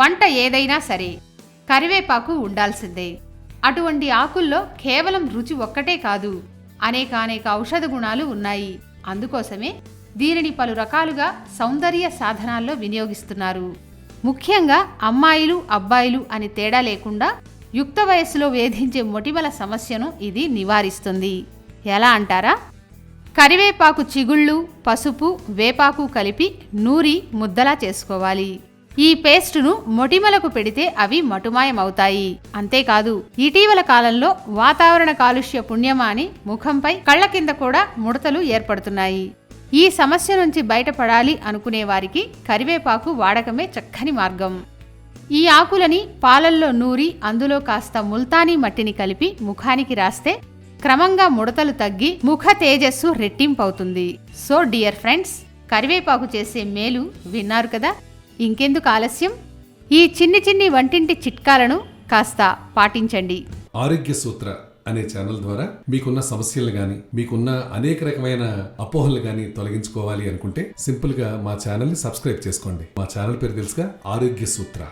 వంట ఏదైనా సరే కరివేపాకు ఉండాల్సిందే. అటువంటి ఆకుల్లో కేవలం రుచి ఒక్కటే కాదు అనేకానేక ఔషధ గుణాలు ఉన్నాయి. అందుకోసమే దీనిని పలు రకాలుగా సౌందర్య సాధనాల్లో వినియోగిస్తున్నారు. ముఖ్యంగా అమ్మాయిలు అబ్బాయిలు అని తేడా లేకుండా యుక్త వయస్సులో వేధించే మొటిమల సమస్యను ఇది నివారిస్తుంది. ఎలా అంటారా? కరివేపాకు చిగుళ్ళు పసుపు వేపాకు కలిపి నూరి ముద్దలా చేసుకోవాలి. ఈ పేస్టును మొటిమలకు పెడితే అవి మటుమాయమవుతాయి. అంతేకాదు ఇటీవల కాలంలో వాతావరణ కాలుష్య పుణ్యమాని ముఖంపై కళ్ళ కింద కూడా ముడతలు ఏర్పడుతున్నాయి. ఈ సమస్య నుంచి బయటపడాలి అనుకునే వారికి కరివేపాకు వాడకమే చక్కని మార్గం. ఈ ఆకులని పాలల్లో నూరి అందులో కాస్త ముల్తానీ మట్టిని కలిపి ముఖానికి రాస్తే క్రమంగా ముడతలు తగ్గి ముఖ తేజస్సు రెట్టింపవుతుంది. సో డియర్ ఫ్రెండ్స్ కరివేపాకు చేసే మేలు విన్నారు కదా? ఇంకెందుకు ఆలస్యం? ఈ చిన్ని చిన్ని వంటింటి చిట్కాలను కాస్త పాటించండి. ఆరోగ్య సూత్ర అనే ఛానల్ ద్వారా మీకున్న సమస్యలు గాని మీకున్న అనేక రకమైన అపోహలు గాని తొలగించుకోవాలి అనుకుంటే సింపుల్గా మా ఛానల్ని సబ్స్క్రైబ్ చేసుకోండి. మా ఛానల్ పేరు తెలుసుగా ఆరోగ్య సూత్ర.